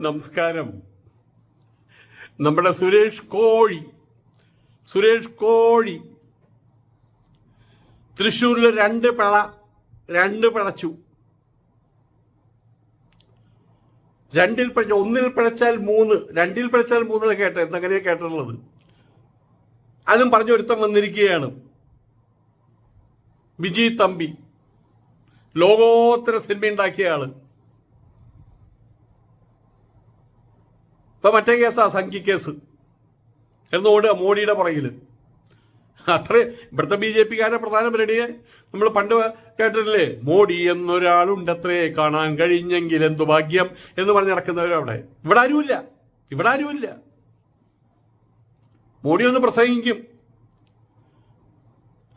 നമസ്കാരം. നമ്മുടെ സുരേഷ് കോഴി. സുരേഷ് കോഴി. തൃശ്ശൂരിൽ രണ്ട് പിള രണ്ട് പിളച്ചു. രണ്ടിൽ പിഴച്ച ഒന്നിൽ പിഴച്ചാൽ മൂന്ന് രണ്ടിൽ പിഴച്ചാൽ മൂന്ന് കേട്ടെ എന്നങ്ങനെയാണ് കേട്ടിട്ടുള്ളത്. അതും പറഞ്ഞു ഒരുത്തം വന്നിരിക്കുകയാണ്. വിജി തമ്പി. ലോകോത്തര സിനിമ ഉണ്ടാക്കിയ ആൾ. ഇപ്പൊ മറ്റേ കേസാ സംഖ്യ കേസ്. എന്നോട് മോഡിയുടെ പുറകിൽ. അത്രയും ഇവിടുത്തെ ബി ജെ പിക്കാരെ പ്രധാന പരിപാടിയെ നമ്മൾ പണ്ട് കേട്ടിട്ടില്ലേ? മോഡി എന്നൊരാളുണ്ടത്രേ കാണാൻ കഴിഞ്ഞെങ്കിൽ എന്തു ഭാഗ്യം എന്ന് പറഞ്ഞ് നടക്കുന്നവരവിടെ ഇവിടെ ആരുമില്ല. ഇവിടെ ആരുമില്ല. മോഡി ഒന്ന് പ്രസംഗിക്കും.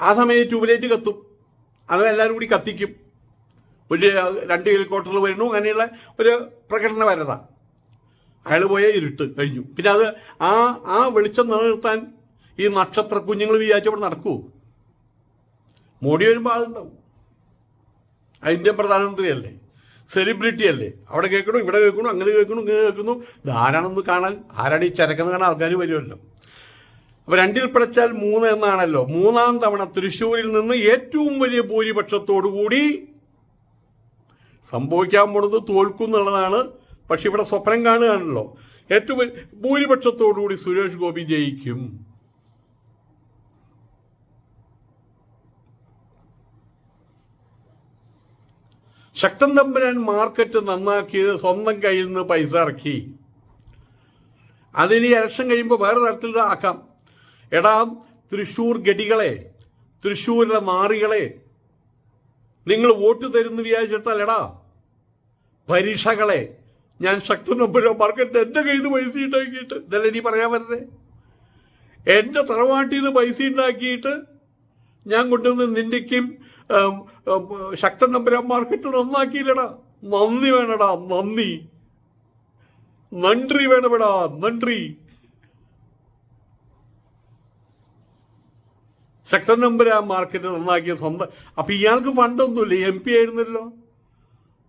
ആ സമയത്ത് ട്യൂബ്ലൈറ്റ് കത്തും. അത് എല്ലാവരും കൂടി കത്തിക്കും. ഒരു രണ്ട് ഹെലികോപ്റ്ററിൽ വരുന്നു. അങ്ങനെയുള്ള ഒരു പ്രകടന വരത അയാൾ പോയ ഇരുട്ട് കഴിഞ്ഞു. പിന്നെ അത് ആ ആ വെളിച്ചം നിലനിർത്താൻ ഈ നക്ഷത്ര കുഞ്ഞുങ്ങൾ വിചാരിച്ചവിടെ നടക്കൂ മോഡി വരുമ്പോൾ ആളുണ്ടാവും. ഇന്ത്യൻ പ്രധാനമന്ത്രിയല്ലേ? സെലിബ്രിറ്റി അല്ലേ? അവിടെ കേൾക്കണു? ഇവിടെ കേൾക്കണു? അങ്ങനെ കേൾക്കണു? ഇങ്ങനെ കേൾക്കുന്നു. ധാരാണെന്ന് കാണാൻ ആരാണ് ഈ ചരക്കെന്ന് കാണാൻ ആൾക്കാർ വരുമല്ലോ. അപ്പൊ രണ്ടിൽ പിടച്ചാൽ മൂന്ന് എന്നാണല്ലോ. മൂന്നാം തവണ തൃശ്ശൂരിൽ നിന്ന് ഏറ്റവും വലിയ ഭൂരിപക്ഷത്തോടു കൂടി സംഭവിക്കാൻ പോണത് തോൽക്കും എന്നുള്ളതാണ് പക്ഷെ ഇവിടെ സ്വപ്നം കാണുകയാണല്ലോ. ഏറ്റവും ഭൂരിപക്ഷത്തോടുകൂടി ഭൂരിപക്ഷത്തോടു സുരേഷ് ഗോപി ജയിക്കും. ശക്തൻ തമ്പുരാൻ മാർക്കറ്റ് നന്നാക്കിയത് സ്വന്തം കയ്യിൽ നിന്ന് പൈസ ഇറക്കി. അതിന് ഇലക്ഷൻ കഴിയുമ്പോൾ വേറെ തരത്തിൽ ആക്കാം എടാ തൃശൂർ ഗഡികളെ തൃശ്ശൂരിലെ നാറികളെ നിങ്ങൾ വോട്ട് തരുന്നു വിചാരിച്ചിട്ടാൽ എടാ പരീക്ഷകളെ ഞാൻ ശക്തനൊമ്പരോ മാർക്കറ്റ് എന്റെ കയ്യിൽ നിന്ന് പൈസ ഉണ്ടാക്കിയിട്ട്. ഇതല്ല ഇനി പറയാൻ വരുന്നേ? എന്റെ തറവാട്ടിൽ നിന്ന് പൈസ ഉണ്ടാക്കിയിട്ട് ഞാൻ കൊണ്ടുവന്ന് നിന്റിക്കും ശക്തൻ നമ്പരാൻ മാർക്കറ്റ് നന്നാക്കിയില്ലടാ. നന്ദി വേണടാ. നന്ദി. നന്ദി വേണമെടാ നന്ദി. ശക്തൻ നമ്പരാ മാർക്കറ്റ് നന്നാക്കിയ സ്വന്തം. അപ്പൊ ഇയാൾക്ക് ഫണ്ടൊന്നുമില്ലേ? എം പി ആയിരുന്നല്ലോ.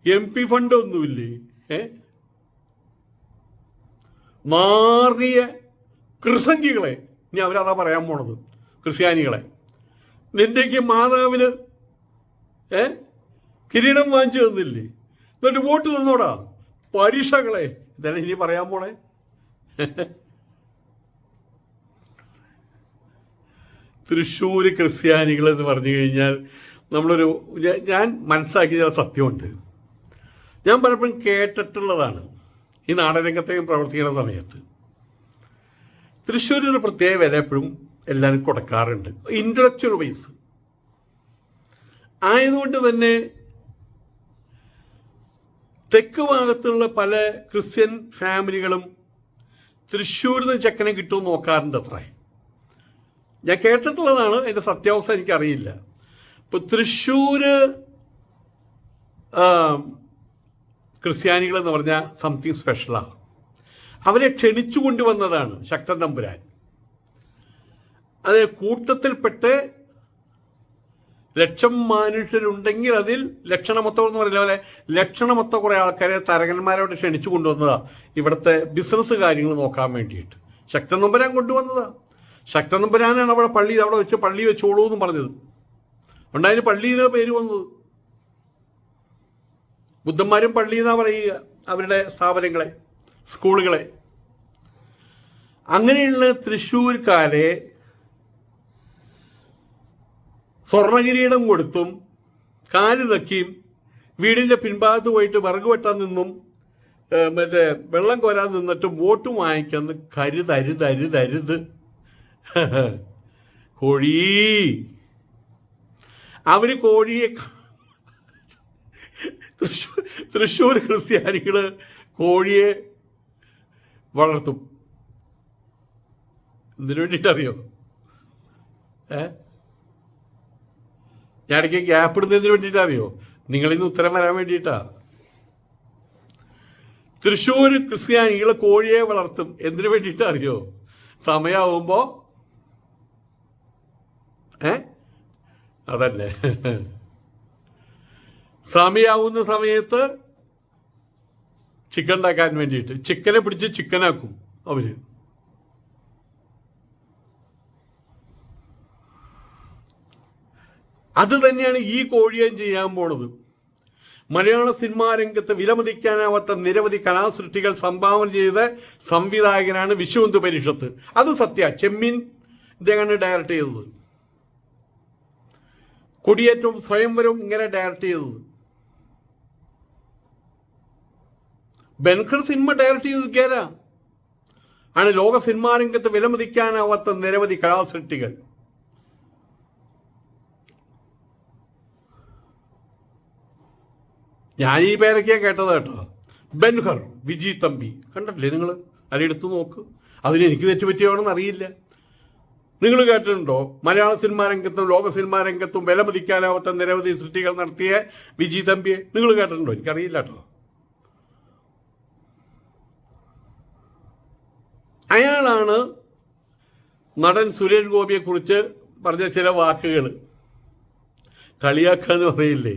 എം പി ഫണ്ടൊന്നുമില്ലേ? ഏഹ് മാറിയ കൃസംഗികളെ ഇനി അവരതാ പറയാൻ പോണത് ക്രിസ്ത്യാനികളെ. നിന്റെക്ക് മാതാവിന് ഏ? കിരീടം വാങ്ങിച്ചു തന്നില്ലേ? എന്നിട്ട് വോട്ട് തന്നോടാ? പരീക്ഷകളെ. ഇതാണ് ഇനി പറയാൻ പോണേ? തൃശ്ശൂർ ക്രിസ്ത്യാനികൾ എന്ന് പറഞ്ഞു കഴിഞ്ഞാൽ നമ്മളൊരു ഞാൻ മനസ്സിലാക്കിയ ചില സത്യമുണ്ട്. ഞാൻ പലപ്പോഴും കേട്ടിട്ടുള്ളതാണ്. ഈ നാടരംഗത്തെയും പ്രവർത്തിക്കുന്ന സമയത്ത്. തൃശ്ശൂരിന് പ്രത്യേക വില എപ്പോഴും എല്ലാവരും കൊടുക്കാറുണ്ട്. ഇന്റലക്ച്വൽ വൈസ് ആയതുകൊണ്ട് തന്നെ തെക്ക് ഭാഗത്തുള്ള പല ക്രിസ്ത്യൻ ഫാമിലികളും തൃശ്ശൂരിൽ നിന്ന് ചെക്കനെ കിട്ടുമെന്ന് നോക്കാറുണ്ട് അത്രേ. ഞാൻ കേട്ടിട്ടുള്ളതാണ് അതിന്റെ സത്യാവസ്ഥ എനിക്കറിയില്ല. ഇപ്പോൾ തൃശ്ശൂര് ക്രിസ്ത്യാനികൾ എന്ന് പറഞ്ഞാൽ സംതിങ് സ്പെഷ്യലാണ് അവരെ ക്ഷണിച്ചു കൊണ്ടുവന്നതാണ് ശക്തൻ തമ്പുരാൻ. അത് കൂട്ടത്തിൽപ്പെട്ട് ലക്ഷം മനുഷ്യരുണ്ടെങ്കിൽ അതിൽ ലക്ഷണമൊത്തം എന്ന് പറയുന്ന പോലെ ലക്ഷണമൊത്ത കുറേ ആൾക്കാരെ തരകന്മാരോട് ക്ഷണിച്ചു കൊണ്ടുവന്നതാ. ഇവിടുത്തെ ബിസിനസ് കാര്യങ്ങൾ നോക്കാൻ വേണ്ടിയിട്ട്. ശക്തൻ നമ്പുരാൻ കൊണ്ടുവന്നതാ. ശക്തൻ നമ്പുരാനാണ് അവിടെ പള്ളി അവിടെ വെച്ച് പള്ളി വെച്ചോളൂ എന്ന് പറഞ്ഞത്. പള്ളി എന്ന പേര് വന്നത്. ബുദ്ധന്മാരും പള്ളി എന്നാ പറയുക അവരുടെ സ്ഥാപനങ്ങളെ സ്കൂളുകളെ. അങ്ങനെയുള്ള തൃശ്ശൂർക്കാരെ സ്വർണകിരീടം കൊടുത്തും കാൽ നക്കിയും വീടിന്റെ പിൻഭാഗത്ത് പോയിട്ട് വിറക് വെട്ടാൻ നിന്നും മറ്റേ വെള്ളം കോരാൻ നിന്നിട്ട് വോട്ട് വാങ്ങിക്കുന്ന കരുതരുതരുതരുത് കോഴി. അവർ കോഴിയെ തൃശ്ശൂർ തൃശ്ശൂർ ക്രിസ്ത്യാനികൾ കോഴിയെ വളർത്തും. എന്തിനു വേണ്ടിയിട്ടറിയോ? ഏ? ഞാൻ ഇടയ്ക്ക് ഗ്യാപ്പ് ഇടുന്നതിന് വേണ്ടിയിട്ട് അറിയോ നിങ്ങളിൽ നിന്ന് ഉത്തരം വരാൻ വേണ്ടിയിട്ടാ. തൃശ്ശൂർ ക്രിസ്ത്യാനികൾ കോഴിയെ വളർത്തും. എന്തിനു വേണ്ടിയിട്ട് അറിയോ സമയമാവുമ്പോ ഏ? അതല്ലേ. സമയാവുന്ന സമയത്ത് ചിക്കൻ ഉണ്ടാക്കാൻ വേണ്ടിയിട്ട്. ചിക്കനെ പിടിച്ച് ചിക്കനാക്കും അവർ. അത് തന്നെയാണ് ഈ കോഴിയും ചെയ്യാൻ പോണത്. മലയാള സിനിമാ രംഗത്ത് വിലമതിക്കാനാവാത്ത നിരവധി കലാസൃഷ്ടികൾ സംഭാവന ചെയ്ത സംവിധായകനാണ് വിശ്വന്ത് പരിഷത്ത് അത് സത്യ. ചെമ്മീൻ ഇദ്ദേഹമാണ് ഡയറക്റ്റ് ചെയ്തത്. കൊടിയേറ്റവും സ്വയംവരവും ഇങ്ങനെ ഡയറക്റ്റ് ചെയ്തത്. ബെൻഖർ സിനിമ ഡയറക്ട് ചെയ്ത് കയറാം ആണ് ലോക സിനിമാ രംഗത്ത് വിലമതിക്കാനാവാത്ത നിരവധി കലാസൃഷ്ടികൾ. ഞാൻ ഈ പേരൊക്കെയാ കേട്ടത് കേട്ടോ. ബെൻഹർ വിജി തമ്പി. കണ്ടിട്ടില്ലേ നിങ്ങൾ അതിലെടുത്ത് നോക്ക്. അതിന് എനിക്ക് തെറ്റുപറ്റിയാണെന്ന് അറിയില്ല. നിങ്ങൾ കേട്ടിട്ടുണ്ടോ? മലയാള സിനിമാ രംഗത്തും ലോക സിനിമാ രംഗത്തും വിലമതിക്കാനാവാത്ത നിരവധി സൃഷ്ടികൾ നടത്തിയ വിജി തമ്പിയെ. നിങ്ങൾ കേട്ടിട്ടുണ്ടോ? എനിക്കറിയില്ല കേട്ടോ. അയാളാണ് നടൻ സുരേഷ് ഗോപിയെ കുറിച്ച് പറഞ്ഞ ചില വാക്കുകൾ കളിയാക്കുക എന്ന് പറയില്ലേ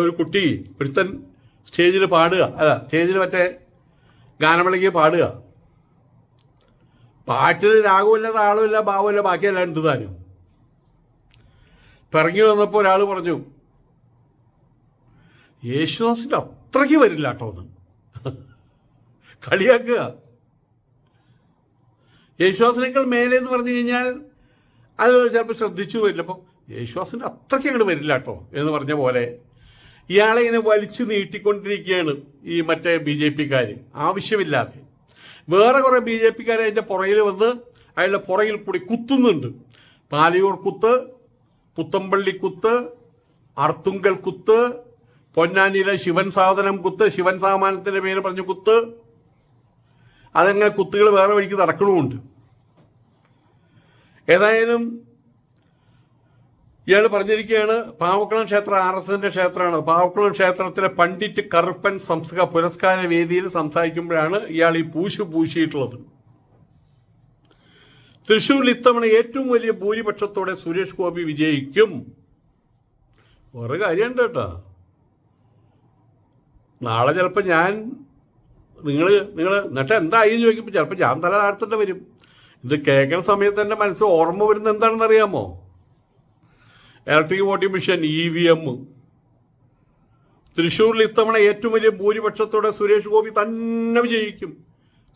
ഒരു കുട്ടി ഒരുത്തൻ സ്റ്റേജിൽ പാടുക. അല്ല സ്റ്റേജിൽ മറ്റേ ഗാനമേളയ്ക്ക് പാടുക. പാട്ടിൽ രാഗമില്ല താളമില്ല ഭാവമില്ല ബാക്കിയല്ല ഉണ്ട് താനും? പിറങ്ങി വന്നപ്പോൾ ഒരാൾ പറഞ്ഞു യേശുദാസിന്റെ അത്രയ്ക്ക് വരില്ല കേട്ടോ ഒന്ന് കളിയാക്കുക. യേശുദാസിനേക്കാൾ മേലെ എന്ന് പറഞ്ഞു കഴിഞ്ഞാൽ അത് ചിലപ്പോൾ ശ്രദ്ധിച്ചു വരില്ല. അപ്പോൾ യേശുദാസിന്റെ അത്രയ്ക്ക് അങ്ങോട്ട് വരില്ല കേട്ടോ എന്ന് പറഞ്ഞ പോലെ ഇയാളെ ഇങ്ങനെ വലിച്ചു നീട്ടിക്കൊണ്ടിരിക്കുകയാണ് ഈ മറ്റേ ബി ജെ പിക്കാർ ആവശ്യമില്ലാതെ. വേറെ കുറേ ബി ജെ പിക്കാരെ അതിന്റെ പുറകിൽ വന്ന് അയാളുടെ പുറകിൽ കൂടി കുത്തുന്നുണ്ട്. പാലിയൂർ കുത്ത് പുത്തമ്പള്ളി കുത്ത് അർത്തുങ്കൽ കുത്ത് പൊന്നാനിയിലെ ശിവൻ സാധനം കുത്ത് ശിവൻ സാമാനത്തിന്റെ പേര് പറഞ്ഞ് കുത്ത് അതങ്ങനെ കുത്തുകൾ വേറെ വഴിക്ക് നടക്കണമുണ്ട്. ഏതായാലും ഇയാൾ പറഞ്ഞിരിക്കുകയാണ് പാവക്കുളം ക്ഷേത്രം ആർ എസ് എസിന്റെ ക്ഷേത്രമാണ്. പാവക്കുളം ക്ഷേത്രത്തിലെ പണ്ഡിറ്റ് കറുപ്പൻ സംസ്ക പുരസ്കാര വേദിയിൽ സംസാരിക്കുമ്പോഴാണ് ഇയാൾ ഈ പൂശു പൂശിയിട്ടുള്ളത്. തൃശൂരിൽ ഇത്തവണ ഏറ്റവും വലിയ ഭൂരിപക്ഷത്തോടെ സുരേഷ് ഗോപി വിജയിക്കും. വേറെ കാര്യമുണ്ട് കേട്ടോ. നാളെ ചിലപ്പോൾ ഞാൻ നിങ്ങൾ നിങ്ങൾ എന്നിട്ട് എന്തായി എന്ന് ചോദിക്കുമ്പോൾ ചിലപ്പോൾ ഞാൻ തല താഴ്ത്തേണ്ടി വരും. ഇത് കേൾക്കുന്ന സമയത്ത് എന്റെ മനസ്സ് ഓർമ്മ വരുന്നത് എന്താണെന്ന് അറിയാമോ? Electric voting machine E V M. തൃശ്ശൂരിൽ ഇത്തവണ ഏറ്റവും വലിയ ഭൂരിപക്ഷത്തോടെ സുരേഷ് ഗോപി തന്നെ വിജയിക്കും.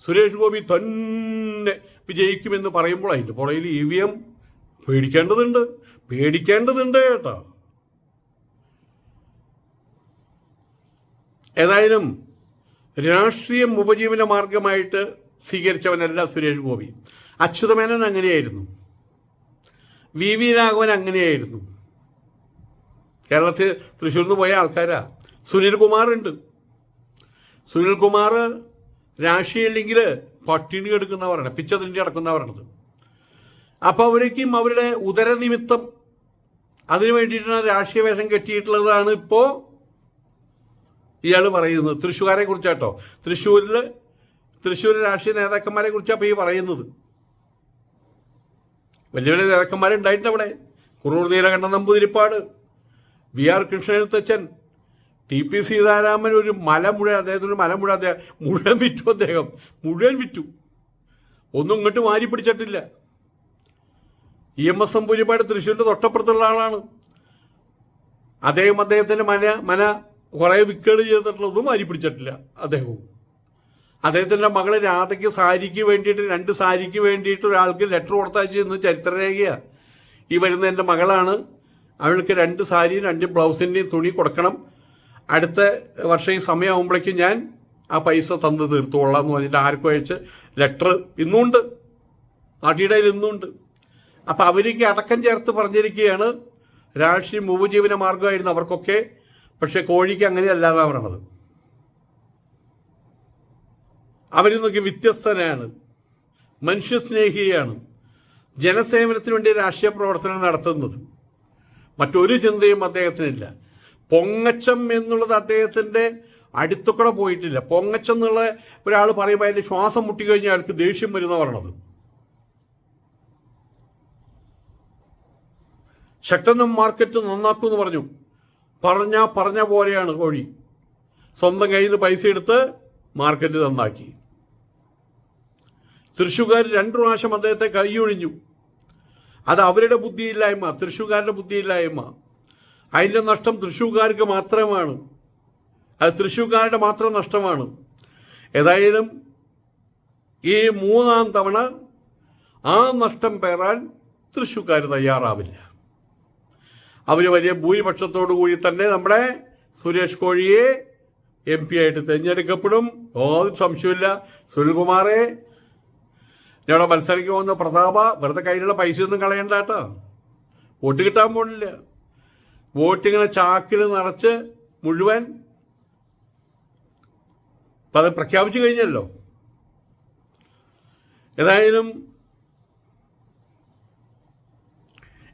സുരേഷ് ഗോപി തന്നെ വിജയിക്കുമെന്ന് പറയുമ്പോൾ അതിന്റെ പുറയിൽ ഇ വി എം പേടിക്കേണ്ടതുണ്ട്. പേടിക്കേണ്ടതുണ്ട് കേട്ടോ. ഏതായാലും രാഷ്ട്രീയം ഉപജീവന മാർഗമായിട്ട് സ്വീകരിച്ചവനല്ല സുരേഷ് ഗോപി. അച്യുതമേനൻ അങ്ങനെയായിരുന്നു. വി വി രാഘവൻ അങ്ങനെയായിരുന്നു. കേരളത്തിൽ തൃശ്ശൂരിൽ നിന്ന് പോയ ആൾക്കാരാ. സുനിൽകുമാർ ഉണ്ട് സുനിൽകുമാർ രാഷ്ട്രീയമില്ലെങ്കിൽ പട്ടിണി എടുക്കുന്നവരാണ് പിച്ച തിണ്ടി അടക്കുന്നവരാണത്. അപ്പോൾ അവർക്കും അവരുടെ ഉദരനിമിത്തം അതിനു വേണ്ടിയിട്ടാണ് രാഷ്ട്രീയ വേഷം കെട്ടിയിട്ടുള്ളതാണ് ഇപ്പോൾ ഇയാൾ പറയുന്നത് തൃശ്ശൂരെ കുറിച്ചാട്ടോ. തൃശ്ശൂരിൽ തൃശ്ശൂർ രാഷ്ട്രീയ നേതാക്കന്മാരെ കുറിച്ചാണ് ഈ പറയുന്നത്. വലിയ വലിയ നേതാക്കന്മാരുണ്ടായിട്ടുണ്ട് അവിടെ. കുറൂർ നീലകണ്ഠൻ നമ്പൂതിരിപ്പാട് വി ആർ കൃഷ്ണനത്തച്ഛൻ ടി പി സീതാരാമൻ ഒരു മല മുഴുവൻ അദ്ദേഹത്തിന് ഒരു മല മുഴുവൻ അദ്ദേഹം മുഴുവൻ വിറ്റു അദ്ദേഹം മുഴുവൻ വിറ്റു. ഒന്നും ഇങ്ങോട്ട് വാരി പിടിച്ചിട്ടില്ല. ഇ എം എസ് നമ്പൂരിപ്പാട് തൃശ്ശൂരിന്റെ തൊട്ടപ്പുറത്തുള്ള ആളാണ്. അദ്ദേഹം അദ്ദേഹത്തിന്റെ മന മന കുറേ വിക്കേട് ചെയ്തിട്ടുള്ളതും അരി പിടിച്ചിട്ടില്ല അദ്ദേഹവും. അദ്ദേഹത്തിന്റെ മകൾ രാധയ്ക്ക് സാരിക്ക് വേണ്ടിയിട്ട് രണ്ട് സാരിക്ക് വേണ്ടിയിട്ട് ഒരാൾക്ക് ലെറ്റർ കൊടുത്തയച്ചിരുന്നു ചരിത്രരേഖയാണ് ഈ വരുന്ന എന്റെ മകളാണ്. അവൾക്ക് രണ്ട് സാരിയും രണ്ട് ബ്ലൗസിന്റെയും തുണി കൊടുക്കണം. അടുത്ത വർഷം ഈ സമയമാകുമ്പോഴേക്കും ഞാൻ ആ പൈസ തന്നു തീർത്തോളാം എന്ന് പറഞ്ഞിട്ട് ആർക്കും അയച്ച് ലെറ്റർ ഇന്നുണ്ട്. നാട്ടിയുടെ ഇന്നുണ്ട്. അപ്പം അവർക്ക് അടക്കം ചേർത്ത് പറഞ്ഞിരിക്കുകയാണ്. രാഷ്ട്രീയം ഉപജീവന മാർഗമായിരുന്നു അവർക്കൊക്കെ പക്ഷെ കോഴിക്ക് അങ്ങനെയല്ലാതെ പറയണത്. അവരിൽ നിന്നൊക്കെ വ്യത്യസ്തനാണ്. മനുഷ്യസ്നേഹിയാണ്. ജനസേവനത്തിന് വേണ്ടി രാഷ്ട്രീയ പ്രവർത്തനം നടത്തുന്നത്. മറ്റൊരു ചിന്തയും അദ്ദേഹത്തിനില്ല. പൊങ്ങച്ചം എന്നുള്ളത് അദ്ദേഹത്തിന്റെ അടുത്തുകൂടെ പോയിട്ടില്ല. പൊങ്ങച്ചം എന്നുള്ള ഒരാൾ പറയുമ്പോൾ അതിന്റെ ശ്വാസം മുട്ടിക്കഴിഞ്ഞാൽ അയാൾക്ക് ദേഷ്യം വരുന്ന പറയണത്. ശക്തനും മാർക്കറ്റ് നന്നാക്കുമെന്ന് പറഞ്ഞു. പറഞ്ഞ പറഞ്ഞ പോലെയാണ് കോഴി. സ്വന്തം കയ്യിൽ നിന്ന് പൈസ എടുത്ത് മാർക്കറ്റ് നന്നാക്കി. തൃശ്ശൂർക്കാർ രണ്ടു പ്രാവശ്യം അദ്ദേഹത്തെ കൈയൊഴിഞ്ഞു. അത് അവരുടെ ബുദ്ധിയില്ലായ്മ തൃശ്ശൂർക്കാരുടെ ബുദ്ധിയില്ലായ്മ. അതിന്റെ നഷ്ടം തൃശ്ശൂർക്കാർക്ക് മാത്രമാണ്. അത് തൃശ്ശൂർക്കാരുടെ മാത്രം നഷ്ടമാണ്. ഏതായാലും ഈ മൂന്നാം തവണ ആ നഷ്ടം പേറാൻ തൃശ്ശൂർക്കാർ തയ്യാറാവില്ല. അവർ വലിയ ഭൂരിപക്ഷത്തോടു കൂടി തന്നെ നമ്മുടെ സുരേഷ് കോഴിയെ എം പി ആയിട്ട് തിരഞ്ഞെടുക്കപ്പെടും. യാതൊരു സംശയമില്ല സുനിൽകുമാറെ ഞങ്ങളെ മത്സരിക്കാൻ പോകുന്ന പ്രതാപ വെറുതെ കയ്യിലുള്ള പൈസ ഒന്നും കളയണ്ട കേട്ടോ. വോട്ട് കിട്ടാൻ പോണില്ല. വോട്ടിങ്ങനെ ചാക്കിൽ നിറച്ച് മുഴുവൻ അപ്പം അത് പ്രഖ്യാപിച്ചു കഴിഞ്ഞല്ലോ. ഏതായാലും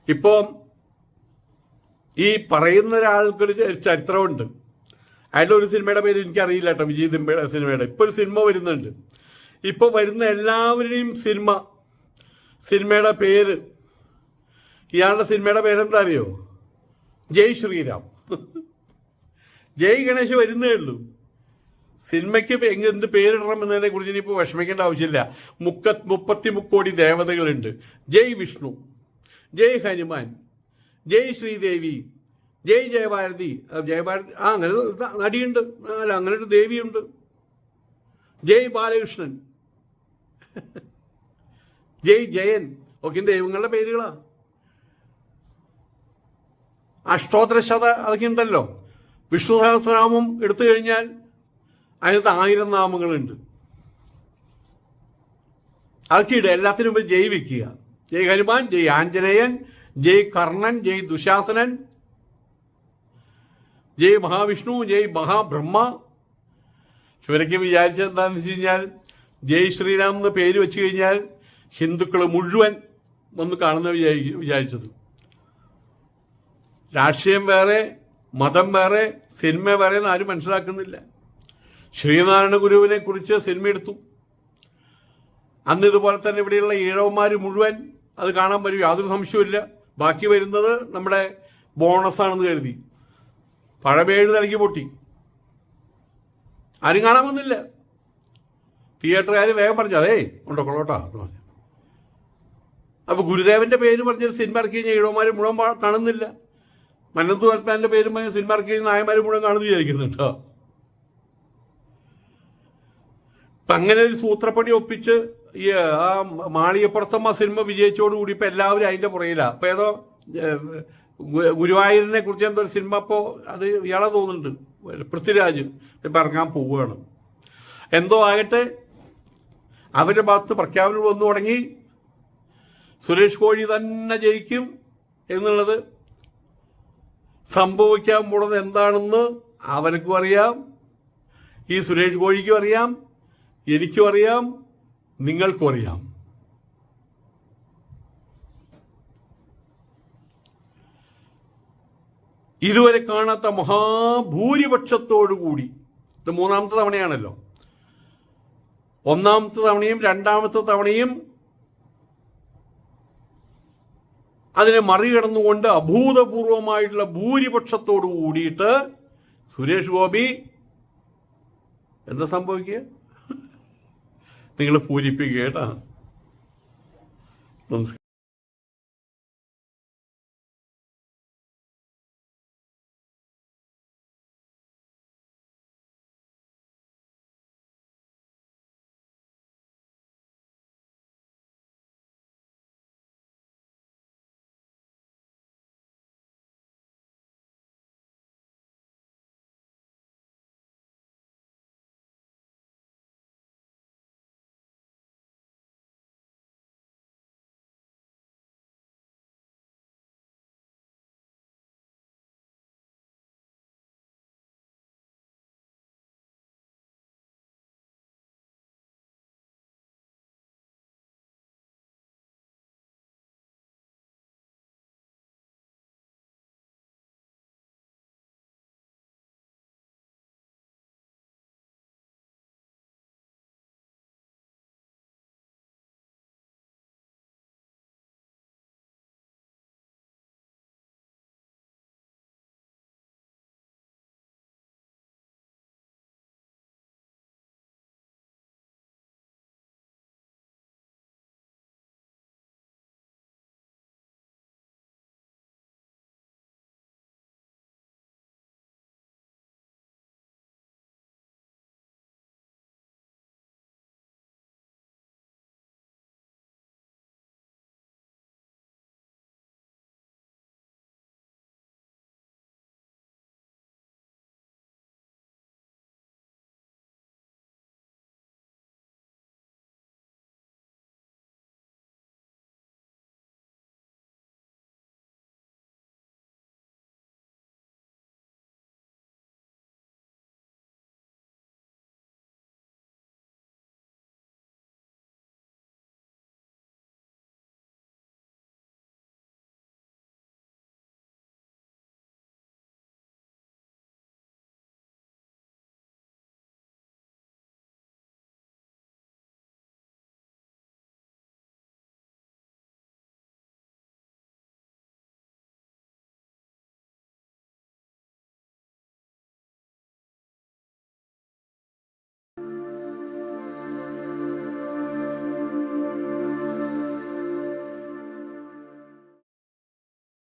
ഇപ്പോൾ ഈ പറയുന്ന ഒരാൾക്കൊരു ഒരു ചരിത്രമുണ്ട്. അതിന്റെ ഒരു സിനിമയുടെ പേര് എനിക്കറിയില്ല കേട്ടോ വിജയ് ദിമ്പയുടെ സിനിമയുടെ. ഇപ്പോൾ ഒരു സിനിമ വരുന്നുണ്ട്. ഇപ്പോൾ വരുന്ന എല്ലാവരുടെയും സിനിമ സിനിമയുടെ പേര് ഇയാളുടെ സിനിമയുടെ പേരെന്താ അറിയോ ജയ് ശ്രീരാം. ജയ് ഗണേഷ് വരുന്നേ ഉള്ളൂ. സിനിമയ്ക്ക് എന്ത് പേരിടണം എന്നതിനെ കുറിച്ച് ഇനിയിപ്പോൾ വിഷമിക്കേണ്ട ആവശ്യമില്ല. മുക്ക മുപ്പത്തി മുക്കോടി ദേവതകളുണ്ട്. ജയ് വിഷ്ണു ജയ് ഹനുമാൻ ജയ് ശ്രീദേവി ജയ് ജയഭാരതി. ജയഭാരതി ആ അങ്ങനെ നടിയുണ്ട്. അല്ല അങ്ങനെ ഒരു ദേവിയുണ്ട്. ജയ് ബാലകൃഷ്ണൻ. ജയ് ജയൻ. ഒക്കെ ദൈവങ്ങളുടെ പേരുകളാ. അഷ്ടോത്രശത അതൊക്കെ ഉണ്ടല്ലോ. വിഷ്ണു സഹസ്രനാമം എടുത്തു കഴിഞ്ഞാൽ അതിനകത്ത് ആയിരം നാമങ്ങളുണ്ട്. അതൊക്കെ ഇടുക. എല്ലാത്തിനും മുമ്പ് ജയ് വെക്കുക. ജയ് ഹനുമാൻ ജയ് ആഞ്ജനേയൻ ജയ് കർണൻ ജയ് ദുശാസനൻ ജയ് മഹാവിഷ്ണു ജയ് മഹാബ്രഹ്മ. ഇവരൊക്കെ വിചാരിച്ചത് എന്താണെന്ന് വെച്ച് കഴിഞ്ഞാൽ ജയ് ശ്രീരാം എന്ന് പേര് വെച്ച് കഴിഞ്ഞാൽ ഹിന്ദുക്കൾ മുഴുവൻ വന്ന് കാണുന്ന വിചാരി വിചാരിച്ചത്. രാഷ്ട്രീയം വേറെ മതം വേറെ സിനിമ വേറെ എന്ന് ആരും മനസ്സിലാക്കുന്നില്ല. ശ്രീനാരായണ ഗുരുവിനെ കുറിച്ച് സിനിമ എടുത്തു. അന്ന് ഇതുപോലെ തന്നെ ഇവിടെയുള്ള ഈഴവന്മാർ മുഴുവൻ അത് കാണാൻ വരും. യാതൊരു സംശയവുമില്ല. ബാക്കി വരുന്നത് നമ്മുടെ ബോണസ് ആണെന്ന് കരുതി. പഴമേഴ് നൽകി പൊട്ടി. ആരും കാണാൻ വന്നില്ല. തിയേറ്ററുകാർ വേഗം പറഞ്ഞു അതേ ഉണ്ടോ കൊള്ളോട്ടാ എന്ന് പറഞ്ഞു. അപ്പോൾ ഗുരുദേവന്റെ പേര് പറഞ്ഞ സിനിമ ഇറക്കി കഴിഞ്ഞാൽ ഈഴവന്മാർ മുഴുവൻ കാണുന്നില്ല. മന്നത്തു ആത്മാന്റെ പേരും പറഞ്ഞ സിനിമ ഇറക്കി കഴിഞ്ഞാൽ നായന്മാർ മുഴുവൻ കാണുന്നു വിചാരിക്കുന്നുണ്ടോ അപ്പൊ അങ്ങനെ ഒരു സൂത്രപ്പടി ഒപ്പിച്ച് ഈ ആ മാളികപ്പുറത്തമ്മ സിനിമ വിജയിച്ചോടുകൂടി ഇപ്പൊ എല്ലാവരും അതിന്റെ പുറകിലാണ് അപ്പൊ ഏതോ ഗുരുവായൂരിനെ കുറിച്ച് എന്തോ ഒരു സിനിമ അപ്പോ അത് ഇയാളെ തോന്നുന്നുണ്ട്. പൃഥ്വിരാജ്. ഇപ്പൊ ഇറങ്ങാൻ പോവുകയാണ്. എന്തോ ആകട്ടെ അവരുടെ ഭാഗത്ത് പ്രഖ്യാപനം വന്നു തുടങ്ങി സുരേഷ് കോഴി തന്നെ ജയിക്കും എന്നുള്ളത് സംഭവിക്കാൻ പോണത് എന്താണെന്ന് അവനക്കും അറിയാം ഈ സുരേഷ് കോഴിക്കും അറിയാം എനിക്കും അറിയാം നിങ്ങൾക്കും അറിയാം ഇതുവരെ കാണാത്ത മഹാഭൂരിപക്ഷത്തോടുകൂടി ഇത് മൂന്നാമത്തെ തവണയാണല്ലോ. ഒന്നാമത്തെ തവണയും രണ്ടാമത്തെ തവണയും അതിനെ മറികടന്നുകൊണ്ട് അഭൂതപൂർവമായിട്ടുള്ള ഭൂരിപക്ഷത്തോടു കൂടിയിട്ട് സുരേഷ് ഗോപി എന്താ സംഭവിക്കുക? നിങ്ങൾ പൂരിപ്പിക്കുക കേട്ടാ. നമസ്കാരം.